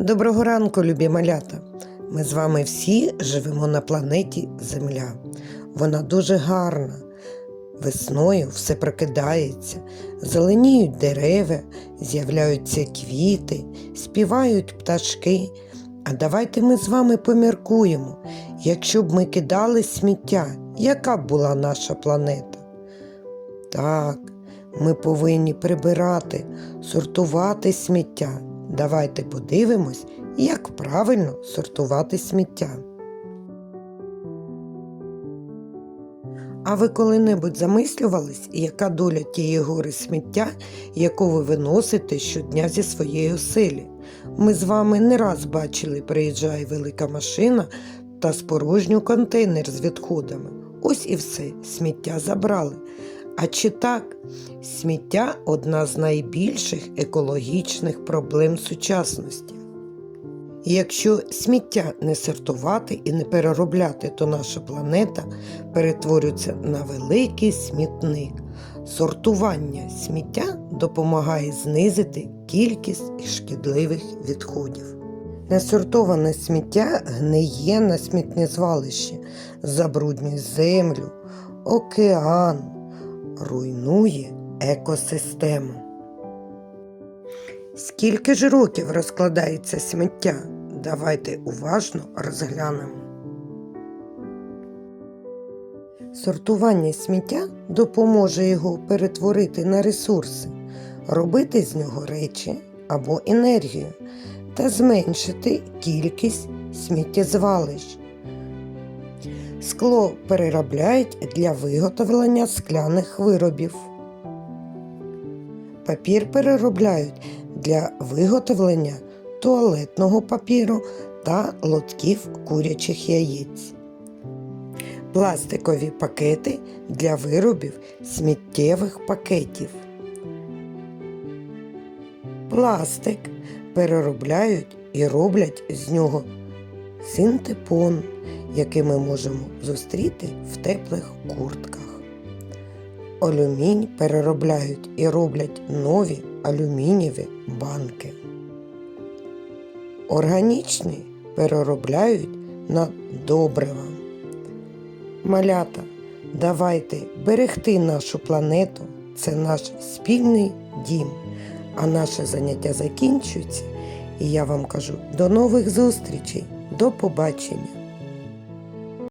Доброго ранку, любі малята! Ми з вами всі живемо на планеті Земля. Вона дуже гарна. Весною все прокидається, зеленіють дерева, з'являються квіти, співають пташки. А давайте ми з вами поміркуємо, якщо б ми кидали сміття, яка б була наша планета? Так, ми повинні прибирати, сортувати сміття. Давайте подивимось, як правильно сортувати сміття. А ви коли-небудь замислювались, яка доля тієї гори сміття, яку ви виносите щодня зі своєї оселі? Ми з вами не раз бачили, приїжджає велика машина та спорожню контейнер з відходами. Ось і все, сміття забрали. А чи так? Сміття одна з найбільших екологічних проблем сучасності. Якщо сміття не сортувати і не переробляти, то наша планета перетворюється на великий смітник. Сортування сміття допомагає знизити кількість шкідливих відходів. Несортоване сміття гниє на сміттєзвалищі, забруднює землю, океан, руйнує екосистему. Скільки ж років розкладається сміття? Давайте уважно розглянемо. Сортування сміття допоможе його перетворити на ресурси, робити з нього речі або енергію та зменшити кількість сміттєзвалищ. Скло переробляють для виготовлення скляних виробів. Папір переробляють для виготовлення туалетного папіру та лотків курячих яєць. Пластикові пакети для виробів сміттєвих пакетів. Пластик переробляють і роблять з нього синтепон, який ми можемо зустріти в теплих куртках. Алюмінь переробляють і роблять нові алюмінієві банки. Органічний переробляють на добрива. Малята, давайте берегти нашу планету. Це наш спільний дім. А наше заняття закінчується. І я вам кажу до нових зустрічей, до побачення!